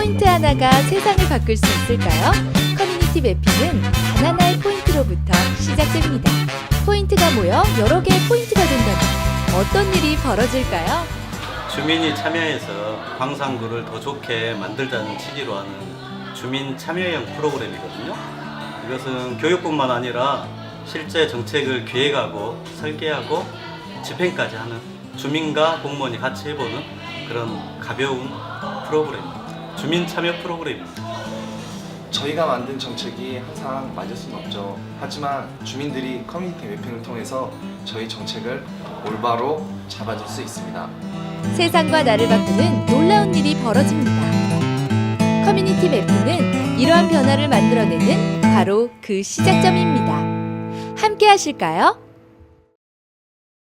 하나가 세상을 바꿀 수 있을까요? 커뮤니티 매핑은 단 하나의 포인트로부터 시작됩니다. 포인트가 모여 여러 개의 포인트가 된다면 어떤 일이 벌어질까요? 주민이 참여해서 광산구를 더 좋게 만들자는 취지로 하는 주민 참여형 프로그램이거든요. 이것은 교육뿐만 아니라 실제 정책을 기획하고 설계하고 집행까지 하는 주민과 공무원이 같이 해보는 그런 가벼운 프로그램입니다. 주민 참여 프로그램입니다. 저희가 만든 정책이 항상 맞을 수는 없죠. 하지만 주민들이 커뮤니티 매핑을 통해서 저희 정책을 올바로 잡아줄 수 있습니다. 세상과 나를 바꾸는 놀라운 일이 벌어집니다. 커뮤니티 매핑은 이러한 변화를 만들어내는 바로 그 시작점입니다. 함께 하실까요?